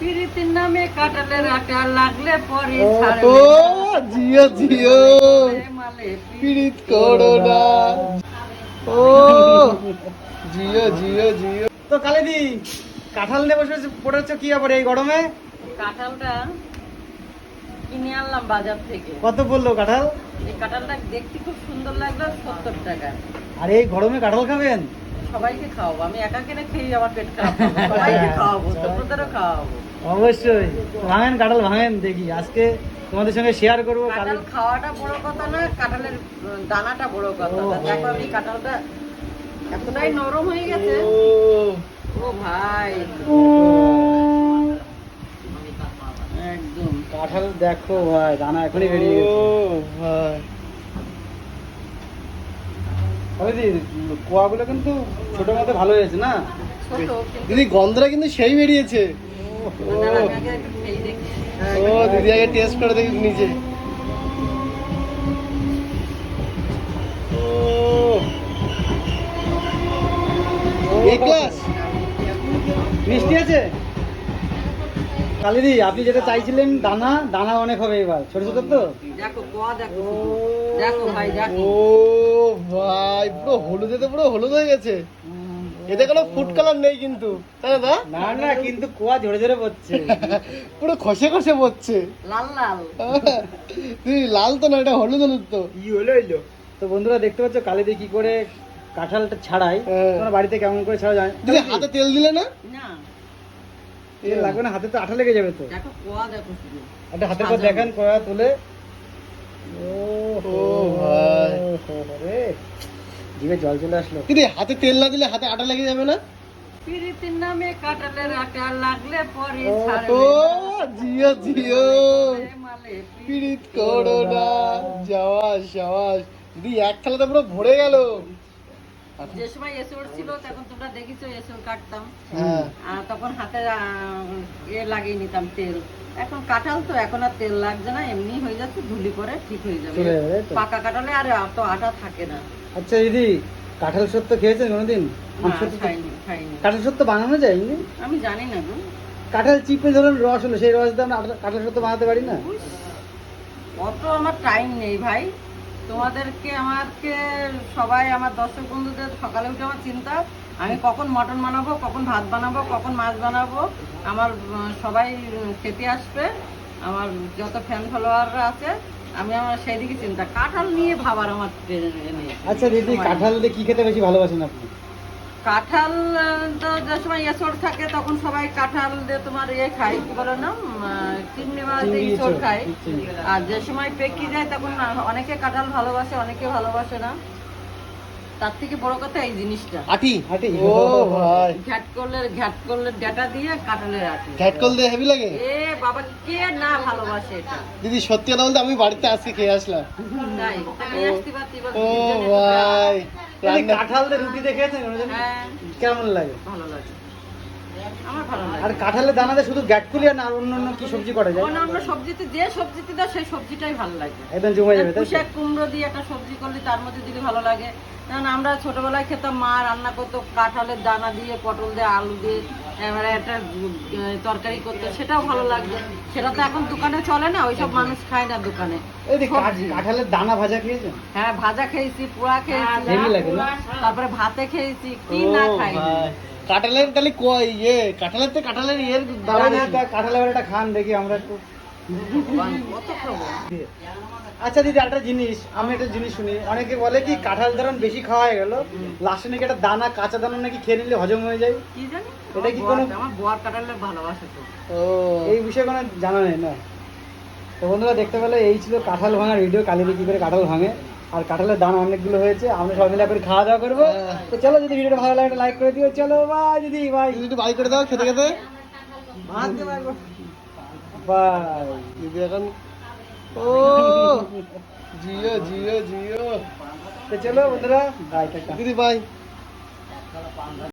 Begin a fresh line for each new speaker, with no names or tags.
পিরিতির নামে কাটালের আটা লাগলে পরে
ও জিও জিও।
না।
করো না। ও জিও জিও জিও।
তো কালেদি কাঁঠাল নিয়ে বসে পড়েছ কি আবার এই গরমে?
কাঁঠালটা কিনে আনলাম বাজার থেকে।
কত বলল কাঁঠাল?
এই কাঁঠালটা দেখতে খুব সুন্দর লাগল সত্তর টাকা।
আর এই গরমে কাঁঠাল খাবেন?
সবাইকে খাওয়াবো। আমি একা কিনে খেয়ে আমার পেট খারাপ। সবাইকে খাওয়াবো তোদেরও খাওয়াবো।
অবশ্যই। ভাঙেন কাঁঠাল ভাঙেন দেখি। আজকে তোমাদের সঙ্গে শেয়ার করব
কাঁঠাল খাওয়াটা বড় কথা না কাঁঠালের দানাটা বড় কথা দেখো আমি কাঁঠালটা এতটাই নরম হয়ে গেছে।
ও।
ও ভাই। একদম।
কাঁঠাল দেখো ভাই দানা এখনই বেরিয়ে গেছে।
ও ভাই।
কোয়াগুলো কিন্তু ছোট মতো ভালো হয়েছে না?
দিদি গন্ধটা কিন্তু সেই বেরিয়েছে।
দেখি।
ও দিদি আগে টেস্ট করে দেখি নিচে ও। এক গ্লাস
মিষ্টি আছে? কালিদি আপনি যেটা চাইছিলেন দানা দানা অনেক হবে এবার। ছোট ছোট তো?
দেখো দেখো দেখো ভাই দেখো।
ও ভাই পুরো হলুদে তো পুরো হলুদ হয়ে গেছে। এতে কোনো ফুড কালার নেই কিন্তু তাই না
না না কিন্তু কোয়া ঝরে ঝরে পড়ছে
পুরো খসে খসে পড়ছে
লাল লাল।
তুই লাল তো না এটা হলুদ হলুদ তো।
কি হলো এলো তো বন্ধুরা দেখতে পাচ্ছ কালিদি কি করে কাঁঠালটা ছাড়াই
হ্যাঁ।
তোমার বাড়িতে কেমন করে ছাড়া যায়
হাতে তেল দিলে না?
না।
তেল লাগবে না হাতে তো আঠা লেগে যাবে তো।
দেখো কোয়া দেখো শুধু।
একটা হাতের পর দেখেন কয়া তুলে। ও
ও ভাই।
রে। জিভে জল চলে আসলো।
দিদি হাতে তেল না দিলে হাতে আটা লেগে যাবে না?
পিরিতির নামে কাঁঠালের আটা লাগলে পরে
ও জিও জিও। পীড়িত করো না যাওয়াস যাওয়াস দিদি এক খেলাতে পুরো ভরে গেল।
যে সময় এসোর ছিল তখন তোমরা দেখিছো এসোর কাটতাম।
হ্যাঁ।
তখন হাতে এ লাগিয়ে নিতাম তেল। এখন কাঁঠাল তো এখন আর তেল লাগছে না এমনি হয়ে যাচ্ছে ধুলি করে ঠিক হয়ে যাবে।
তো?
পাকা কাঁঠালে আর অত আটা থাকে না।
আচ্ছা দিদি কাঁঠাল সত্য খেয়েছেন কোনোদিন? তো- কাঁঠাল সত্য বানানো যায়
আমি জানি না গো।
কাঁঠাল চিপে ধরুন রস হলো সেই রস দিয়ে আমরা কাঁঠাল সত্য বানাতে পারি না?
অত আমার টাইম নেই ভাই। তোমাদেরকে আমাকে সবাই আমার দর্শক বন্ধুদের সকালে উঠে আমার চিন্তা আমি কখন মটন বানাবো কখন ভাত বানাবো কখন মাছ বানাবো। আমার সবাই খেতে আসবে। আমার যত ফ্যান ফলোয়াররা আছে আমি আমার সেই দিকে চিন্তা। কাঁঠাল নিয়ে ভাবার আমার নেই
আচ্ছা দিদি কাঁঠাল দিয়ে কি খেতে বেশি ভালোবাসেন আপনি?
কাঁঠাল তো যে সময় এসর থাকে তখন সবাই কাঁঠাল দিয়ে তোমার ইয়ে খায় কি বলো না চিংড়ি মাছ দিয়ে ইসর খায়। আর যে সময় পেকি যায় তখন অনেকে কাঁঠাল ভালোবাসে অনেকে ভালোবাসে না। তার থেকে বড় কথা এই জিনিসটা।
আটি
আটি?
ও ভাই।
ঘ্যাট করলে ঘ্যাট করলে ডেটা দিয়ে কাঁঠালের আটি।
ঘ্যাটকল দিয়ে হেভি লাগে?
এ বাবা কে না ভালোবাসে এটা?
দিদি সত্যি কথা বলতে আমি বাড়িতে আজকে খেয়ে আসলাম।
তাই তুমি আসতে এবার
ও ভাই।
কাঁঠাল দিয়ে রুটি দেখেছেন?
হ্যাঁ।
কেমন লাগে?
ভালো লাগে।
আর কাঁঠালের দানাতে শুধু গ্যাটকুলি আর অন্য অন্য কি সবজি করা যায়
অন্যান্য সবজিতে যে সবজিতে দাও সেই সবজিটাই ভালো লাগে
একদম জমে যাবে তাই?
পুষাক কুমড়ো দিয়ে একটা সবজি করলে তার মধ্যে দিলে ভালো লাগে কারণ আমরা ছোটবেলায় খেতাম মা রান্না করতো কাঁঠালের দানা দিয়ে পটল দিয়ে আলু দিয়ে এবারে একটা তরকারি করতো সেটাও ভালো লাগতো সেটা তো এখন দোকানে চলে না ওইসব মানুষ খায় না দোকানে।
কাঁঠালের দানা ভাজা
হ্যাঁ ভাজা খেয়েছি পোড়া খেয়েছি
না?
তারপরে ভাতে খেয়েছি কি না খাই।
কাঁঠালের খালি কয় ইয়ে কাঁঠালের তো কাঁঠালের ইয়ের
কাঁঠালের একটা খান দেখি আমরা একটু। আচ্ছা দিদি একটা জিনিস আমি একটা জিনিস শুনি। অনেকে বলে কি কাঁঠাল ধরুন বেশি খাওয়া হয়ে গেল? লাস্টে নাকি একটা দানা কাঁচা দানা নাকি খেয়ে নিলে হজম হয়ে যায়?
কি জানি?
এটা কি কোনো-
আমার বর কাটালে ভালোবাসে তো।
ও।
এই বিষয়ে কোনো জানা নেই না? তো বন্ধুরা দেখতে পেলে এই ছিল কাঁঠাল ভাঙার ভিডিও কালিদি কি করে কাঁঠাল ভাঙে। আর কাঁঠালের দানা অনেকগুলো হয়েছে আমরা সবাই মিলে করে খাওয়া দাওয়া করব।
হ্যাঁ।
তো চলো যদি ভিডিওটা ভালো লাগে লাইক করে দিও। চলো বাই দিদি বাই
যদি একটু বাই করে দাও খেতে খেতে।
বাই
দিদি এখন ও জিও জিও জিও।
তো চলো বন্ধুরা বাই
দিদি বাই